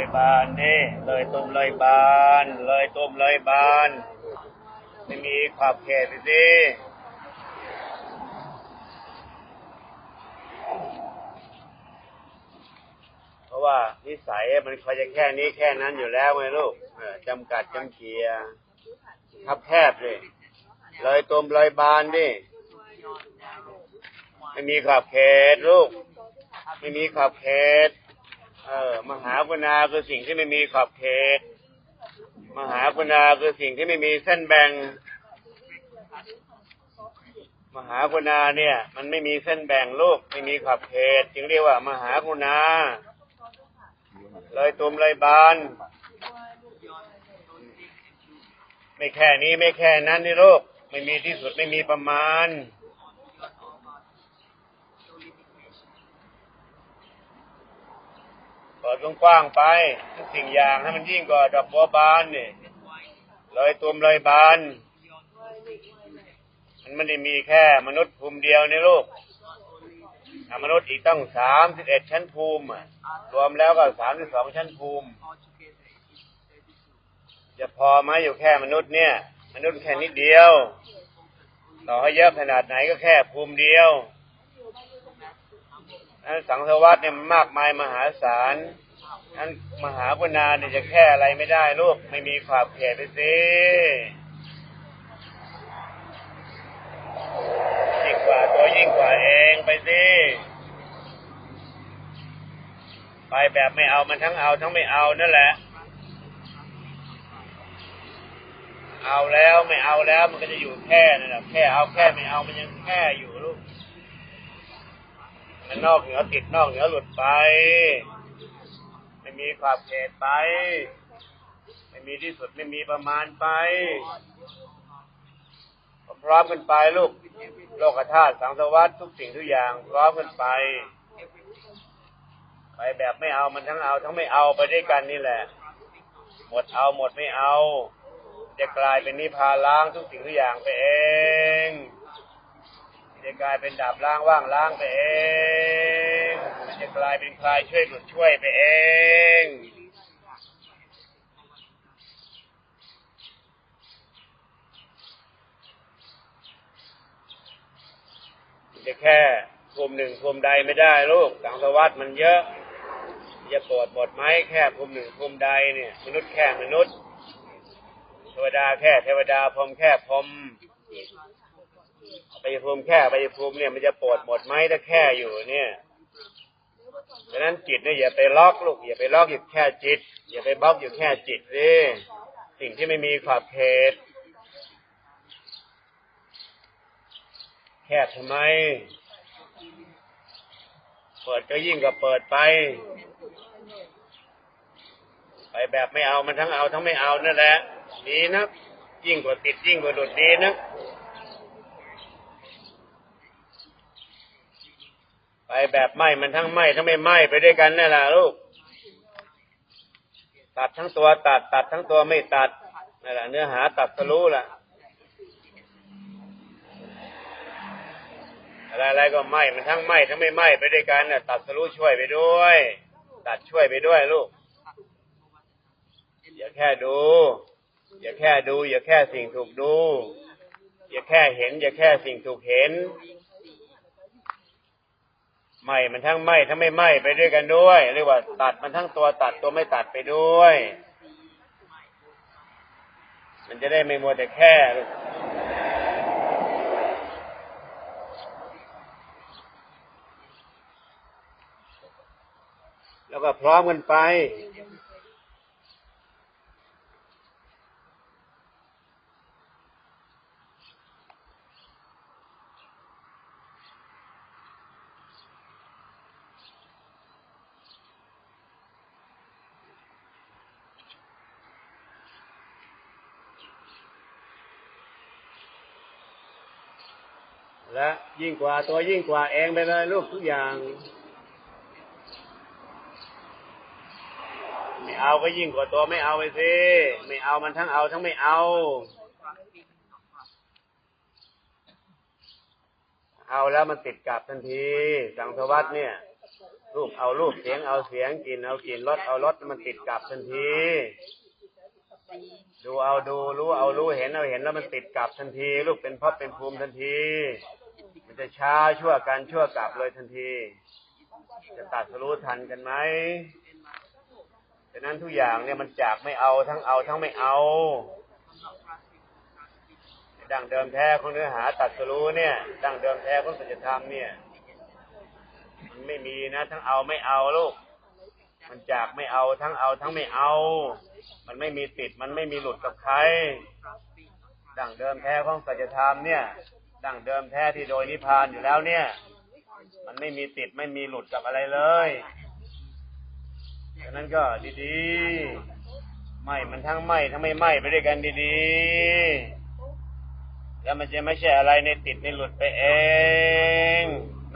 เลยบานนี่ เลยตุ่มเลยบาน เลยตุ่มเลยบาน ไม่มีขอบเขตสิเพราะว่านิสัยมันคอยจะแค่นี้แค่นั้นอยู่แล้วไงลูกจำกัดจำเกียร์คับแคบเลยเลยตุ่มเลยบานดิไม่มีขอบเขตลูก ไม่มีขอบเขต เออ มหากุณาคือสิ่งที่ไม่มีขอบเขต มหากุณาคือสิ่งที่ไม่มีเส้นแบ่ง มหากุณาเนี่ย มันไม่มีเส้นแบ่งลูกไม่มีขอบเขต จึงเรียกว่า มหากุณา เลยตุมเลยบาน ไม่แค่นี้ไม่แค่นั้นนี่ลูกไม่มีที่สุดไม่มีประมาณ เปิดกว้างๆไปทุกสิ่งอย่างให้มันยิ่งกว่าดอกบัวบานนี่เลยตุมเลยบาน มันไม่ได้มีแค่มนุษย์ภูมิเดียวในโลกมนุษย์อีกตั้งสามสิบเอ็ดชั้นภูมิรวมแล้วก็สามสิบสองชั้นภูมิ จะพอไหมอยู่แค่มนุษย์เนี่ย มนุษย์แค่นิดเดียว ต่อให้เยอะขนาดไหนก็แค่ภูมิเดียว นั้นสังสวัสดิ์เนี่ยมันมากมายมหาศาลนั้นมหากุณาเนี่ยจะแค่อะไรไม่ได้ลูกไม่มีขอบเขตไปสิยิ่งกว่าตัวยิ่งกว่าเองไปสิไปแบบไม่เอามันทั้งเอาทั้งไม่เอานั่นแหละ เอาแล้วไม่เอาแล้วมันก็จะอยู่แค่นั่นแหละแค่เอาแค่ไม่เอามันยังแค่อยู่ลูก นอกเหนือติดนอกเหนือหลุดไป ไม่มีขอบเขตไป ไม่มีที่สุดไม่มีประมาณไปพร้อมกันไปลูกโลกธาตุสังสวัสดิ์ทุกสิ่งทุกอย่างพร้อมกันไป ไปแบบไม่เอามันทั้งเอา ทั้งไม่เอาไปด้วยกันนี่แหละ หมดเอาหมดไม่เอา จะกลายเป็นนิพพานล้างทุกสิ่งทุกอย่างไปเอง จะกลายเป็นดาบล้างว่างล้างไปเอง มันจะกลายเป็นคลายช่วยหลุดช่วยไปเองจะแค่ภูมิหนึ่งภูมิใดไม่ได้ลูกสังสวัสดิ์มันเยอะ จะโปรดหมดไหมแค่ภูมิหนึ่งภูมิใดเนี่ย มนุษย์แค่มนุษย์ เทวดาแค่เทวดาพรมแค่พรม ไปภูมิแค่ไปภูมิเนี่ยมันจะปรดหมดไหมถ้าแค่อยู่เนี่ยดังนั้นจิตเนี่ยอย่าไปล็อกลูกอย่าไปล็อกอยู่แค่จิต อย่าไปบล็อกอยู่แค่จิตสิสิ่งที่ไม่มีขอบเขตแคบทำไม เปิดก็ยิ่งกว่าเปิดไป ไปแบบไม่เอามันทั้งเอาทั้งไม่เอานั่นแหละดีนะยิ่งกว่าติดยิ่งกว่าหลุดดีนะ ไปแบบไหมมันทั้งไหมทั้งไม่ไหมไปด้วยกันนั่นแหละลูก ตัดทั้งตัวตัด ตัดทั้งตัวไม่ตัดนั่นแหละเนื้อหาตัดก็รู้ละอะไรอะไรก็ไหมมันทั้งไหมทั้งไม่ไหมไปด้วยกันน่ะ ตัดสรู้ช่วยไปด้วย ตัดช่วยไปด้วยลูก อย่าแค่ดู อย่าแค่ดู อย่าแค่สิ่งถูกดู อย่าแค่เห็น อย่าแค่สิ่งถูกเห็น ไหมมันทั้งไหมทั้งไม่ไหมไปด้วยกันด้วย เรียกว่า ตัดมันทั้งตัวตัดตัวไม่ตัดไปด้วย มันจะได้ไม่มัวแต่แค่ลูกแล้วก็พร้อมกันไป และยิ่งกว่าตัวยิ่งกว่าเองไปเลยลูกทุกอย่างไม่เอาก็ยิ่งกว่าตัวไม่เอาไปสิไม่เอามันทั้งเอาทั้งไม่เอา เอาแล้วมันติดกับทันที สังสวัสดเนี่ยรูปเอารูปเสียงเอาเสียงกินเอากินรสเอารสมันติดกับทันที ดูเอาดูรู้เอารู้เห็นเอาเห็นแล้วมันติดกับทันที ลูกเป็นพราะเป็นภูมิทันที มันจะช้าชั่วการชั่วกลับเลยทันที จะตัดสรู้ทันกันไหมฉะนั้นทุกอย่างเนี่ยมันจากไม่เอาทั้งเอาทั้งไม่เอา ดั้งเดิมแท้ของเนื้อหาตัดสรู้เนี่ย ดั้งเดิมแท้ของสัจธรรมเนี่ย มันไม่มีนะ ทั้งเอาไม่เอาลูก มันจากไม่เอาทั้งเอาทั้งไม่เอา มันไม่มีติดมันไม่มีหลุดกับใคร ดั้งเดิมแท้ของสัจธรรมเนี่ย ดั้งเดิมแท้ที่โดยนิพพานอยู่แล้วเนี่ย มันไม่มีติดไม่มีหลุดกับอะไรเลยฉะนั้นก็ดีๆไม่มันทั้งไม่ทั้งไม่ไม่ไปด้วยกันดีๆ แล้วมันจะไม่ใช่อะไรในติดในหลุดไปเอง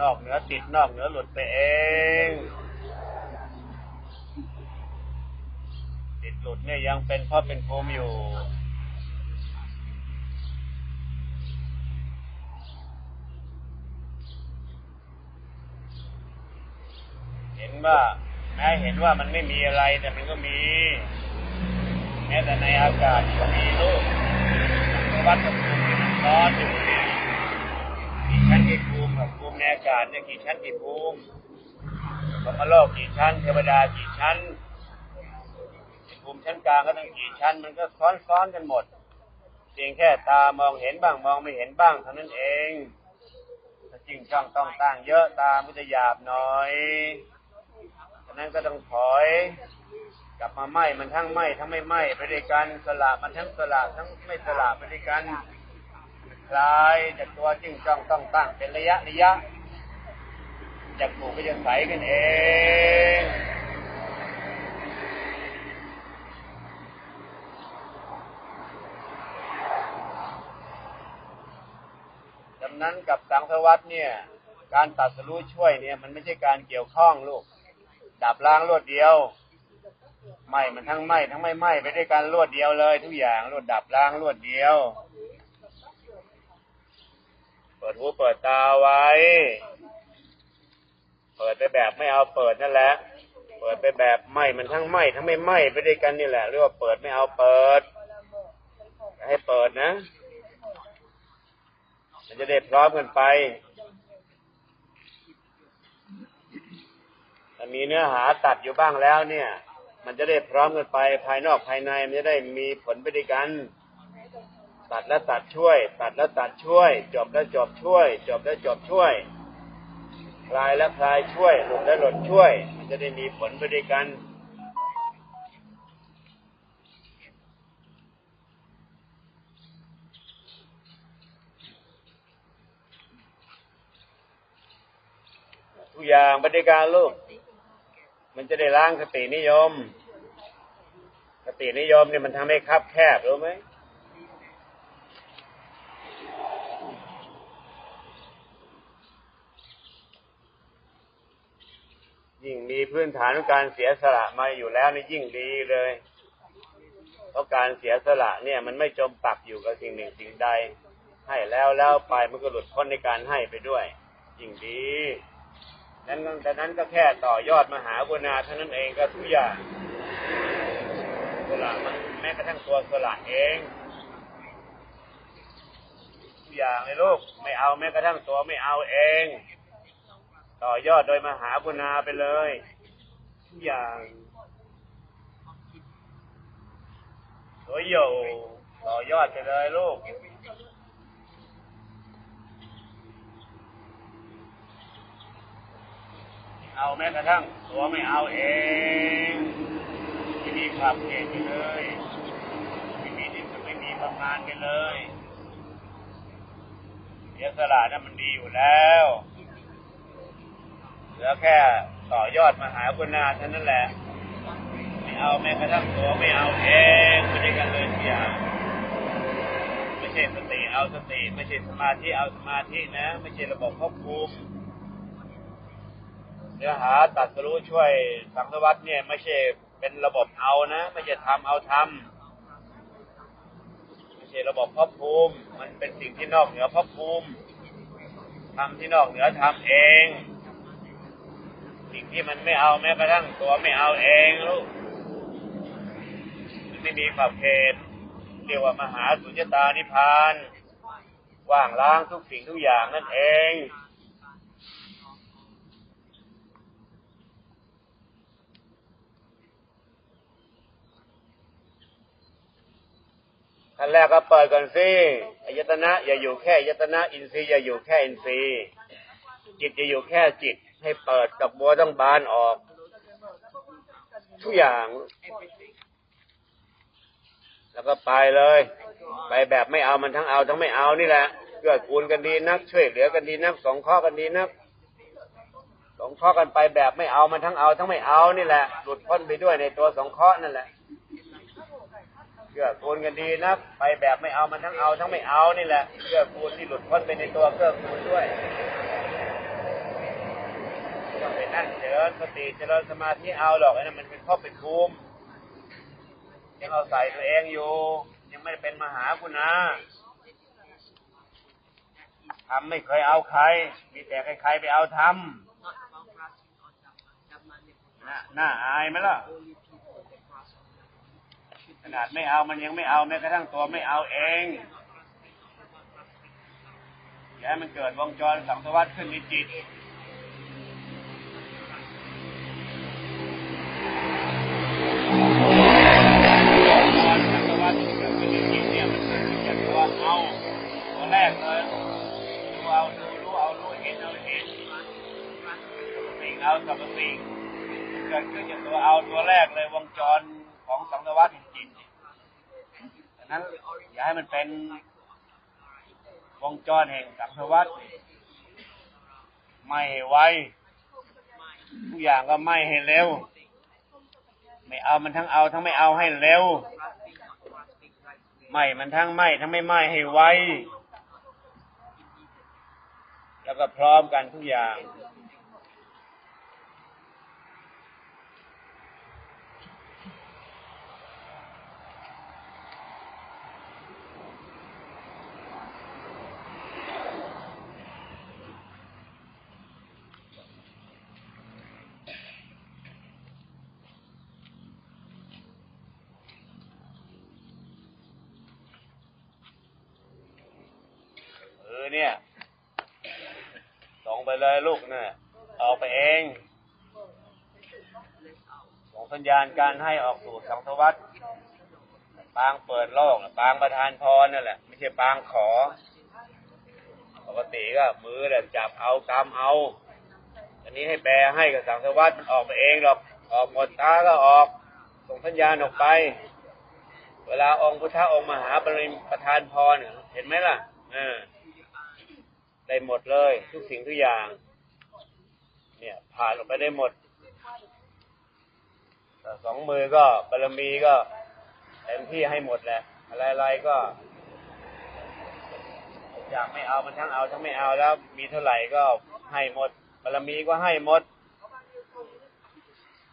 นอกเหนือติดนอกเหนือหลุดไปเอง ติดหลุดเนี่ยยังเป็นพราะเป็นภูมิอยู่ เห็น ว่าแม้เห็นว่ามันไม่มีอะไรแต่มันก็มี แม้แต่ในอากาศก็มีลูกวัดกับภูมิมันร้อนอยู่เนี่ยกี่ชั้นกี่ภูมิกับภูมิในอากาศเนี่ยกี่ชั้นกี่ภูมิพรหมโลกกี่ชั้นเทวดากี่ชั้นภูมิชั้นกลางก็ต้งกี่ชั้น มันก็ซ้อนๆกันหมดเพียงแค่ตามองเห็นบ้างมองไม่เห็นบ้างเท่านั้นเองจริงจ้องต้องตั้งเยอะตามก็จะหยาบหน่อยะนั้นก็ต้องถอยกลับมาไหมมันทั้งไหมทั้งไม่ไหมไปด้วยกันสละมันทั้งสละทั้งไม่สละไปด้วยกันคลายจากตัวจริงจ้องต้องตั้งเป็นระยะระยะจากหมู่ก็จะใสกันเองดังนั้นกับสังสวัตเนี่ย การตัดสรู้ช่วยเนี่ย มันไม่ใช่การเกี่ยวข้องลูก ดับล้างรวดเดียวไหมมันทั้งไหมทั้งไม่ไหมไปด้วยกันรวดเดียวเลย ทุกอย่างรวดดับล้างรวดเดียว เปิดหูเปิดตาไว้ เปิดไปแบบไม่เอาเปิดนั่นแหละ เปิดไปแบบไหมมันทั้งไหมทั้งไม่ไหมไปด้วยกันนี่แหละเรียกว่าเปิดไม่เอาเปิด ให้เปิดนะ มันจะได้พร้อมกันไปถ้ามีเนื้อหาตัดอยู่บ้างแล้วเนี่ย มันจะได้พร้อมกันไปภายนอกภายในมันจะได้มีผลไปด้วยกัน ตัดแล้วตัดช่วย ตัดแล้วตัดช่วย จบแล้วจบช่วย จบแล้วจบช่วยคลายแล้วคลายช่วยหลุดแล้วหลุดช่วย มันจะได้มีผลไปด้วยกันทุกอย่างบริการลูก มันจะได้ล้างสตินิยมสตินิยมเนี่ยมันทำให้คับแคบรู้ไหมยิ่งมีพื้นฐานของการเสียสละมาอยู่แล้วนี่ยิ่งดีเลย เพราะการเสียสละเนี่ย มันไม่จมปักอยู่กับสิ่งหนึ่งสิ่งใด ให้แล้วแล้วไปมันก็หลุดพ้นในการให้ไปด้วย ยิ่งดี นั้นแต่นั้นก็แค่ต่อยอดมหากุณาเท่านั้นเองก็ทุกอย่างสละมันแม้กระทั่งตัวสละเองทุกอย่างเลยลูกไม่เอาแม้กระทั่งตัวไม่เอาเอง ต่อยอดโดยมหากุณาไปเลยทุกอย่างโดยโยต่อยอดไปเลยลูก เอาแม้กระทั่งตัวไม่เอาเองไม่มีความเก่งเลยไม่มีที่สุดไม่มีประมาณกันเลยเสียสละนั้นมันดีอยู่แล้วเหลือแค่ต่อยอดมาหาคุณนาเท่านั้นแหละ ไม่เอาแม้กระทั่งตัวไม่เอาเองไม่ได้กันเลยทุกอย่ไม่ใช่สติเอาสติ ไม่ใช่สมาธิเอาสมาธินะ ไม่ใช่ระบบควบคุม เนื้อหาตัดสรู้ช่วยสังสวัตเนี่ย ไม่ใช่เป็นระบบเอานะ ไม่ใช่ทำเอาทำไม่ใช่ระบบภพภูมิ มันเป็นสิ่งที่นอกเหนือภพภูมิทำที่นอกเหนือทำเอง สิ่งที่มันไม่เอาแม้กระทั่งตัวไม่เอาเองลูกมันไม่มีขอบเขตเรียกว่ามหาสุญญตานิพานว่างล้างทุกสิ่งทุกอย่างนั่นเอง ขั้นแรกก็เปิดก่อนสิอายตนะ อย่าอยู่แค่อายตนะ อินทรีย์อย่าอยู่แค่อินทรีย์จิตจะอยู่แค่จิต ให้เปิดกับบัวต้องบานออก ทุกอย่าง แล้วก็ไปเลย ไปแบบไม่เอามันทั้งเอาทั้งไม่เอานี่แหละเกื้อกูลกันดีนัก ช่วยเหลือกันดีนักสองข้อกันดีนักสองข้อกันไปแบบไม่เอามันทั้งเอาทั้งไม่เอานี่แหละหลุดพ้นไปด้วยในตัวสองข้อนั่นแหละ เกื้อกูลกันดีนักไปแบบไม่เอามันทั้งเอาทั้งไม่เอานี่แหละเกื้อกูลที่หลุดพ้นไปในตัวเกื้อกูลด้วยต้องไปนั่นเจริญสติเจริญสมาธิเอาหรอกไอ้นั่นมันเป็นข้อเป็นภูมิยังเอาใส่ตัวเองอยู่ ยังไม่ได้เป็นมหาคุณนะทำไม่เคยเอาใคร มีแต่ใครๆไปเอาทำน่าน่าอายไหมล่ะ ขนาดไม่เอามันยังไม่เอาแม้กระทั่งตัวไม่เอาเองอย่าให้มันเกิดวงจรสังสวัสดขึ้นในจิตสังสวัสดที่เกิดขึ้นในจิตเนี่ยมันเกิดจากตัวเอาตัวแรกเลยดูเอาดูรู้เอารู้เห็นเอาเห็นสิ่งเอาสรรพสิ่งเกิดขึ้นจากตัวเอาตัวแรกเลยวงจรของสังสวัสดแห่งจิต นั้นอย่าให้มันเป็นวงจรแห่งสังสวัสดไม่ไวทุกอย่างก็ไม่ให้เร็ว ไม่เอามันทั้งเอาทั้งไม่เอาให้เร็ว ไม่มันทั้งไม่ทั้งไม่ไม่ให้ไวแล้วก็พร้อมกันทุกอย่าง เออเนี่ย ส่งไปเลยลูกเนี่ยออกไปเอง ส่งสัญญาณการให้ออกสู่สังสวัสดปางเปิดโลกปางประทานพรนั่นแหละ ไม่ใช่ปางขอ ปกติก็มือเนี่ยจับเอากำเอา อันนี้ให้แปลให้กับสังสวัสดมันออกไปเองหรอก ออกหมดตาก็ออก ส่งสัญญาณออกไปเวลาองค์พุทธองค์มหาปริประทานพรเนี่ยเห็นไหมล่ะ เออ ได้หมดเลย ทุกสิ่งทุกอย่าง เนี่ยผ่านออกไปได้หมดสองมือก็บารมีก็เต็มที่ให้หมดแหละอะไรๆก็อยากไม่เอามันทั้งเอาทั้งไม่เอาแล้ว มีเท่าไหร่ก็ให้หมดบารมีก็ให้หมด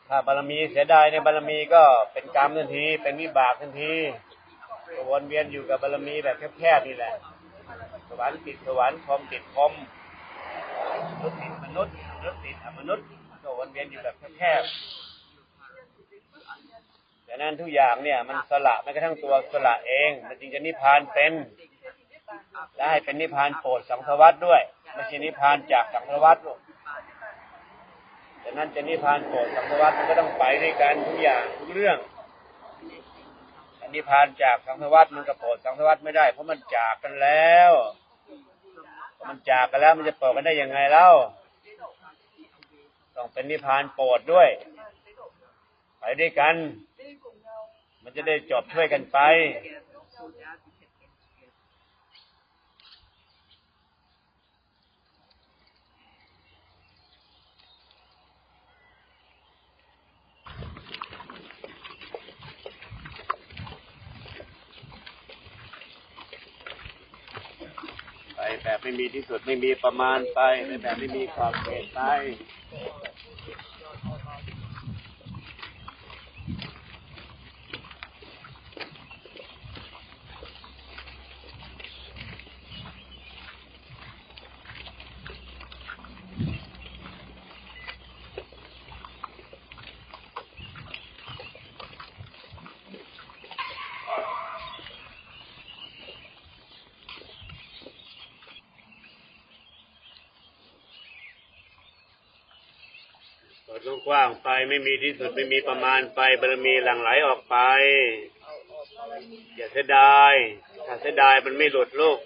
ถ้าบารมีเสียดายในบารมีก็เป็นกรรมทันที เป็นวิบากทันทีวนเวียนอยู่กับบารมีแบบแคบๆนี่แหละ สวรรค์ติดสวรรค์พรหมติดพรหมมนุษย์ติดมนุษย์มนุษย์ติดอมนุษย์ก็วนเวียนอยู่แบบแคบๆดังนั้นทุกอย่างเนี่ย มันสละแม้กระทั่งตัวสละเอง มันจึงจะนิพพานเป็นและให้เป็นนิพพานโปรดสังสวัสดด้วยไม่ใช่นิพพานจากสังสวัสดลูกดังนั้นจะนิพพานโปรดสังสวัสดมันก็ต้องไปด้วยกันทุกอย่างทุกเรื่องนิพพานจากสังสวัสดมันก็โปรดสังสวัสดไม่ได้เพราะมันจากกันแล้ว มันจากกันแล้วมันจะเปิดกันได้ยังไงเล่า ต้องเป็นนิพพานโปรดด้วย ไปด้วยกัน มันจะได้จบช่วยกันไป ไม่มีที่สุดไม่มีประมาณไปในแบบไม่มีขอบเขตไป ปิดกว้างไปไม่มีที่สุดไม่มีประมาณไปบารมีหลั่งไหลออกไป อย่าเสียดายถ้าเสียดายมันไม่หลุดลูก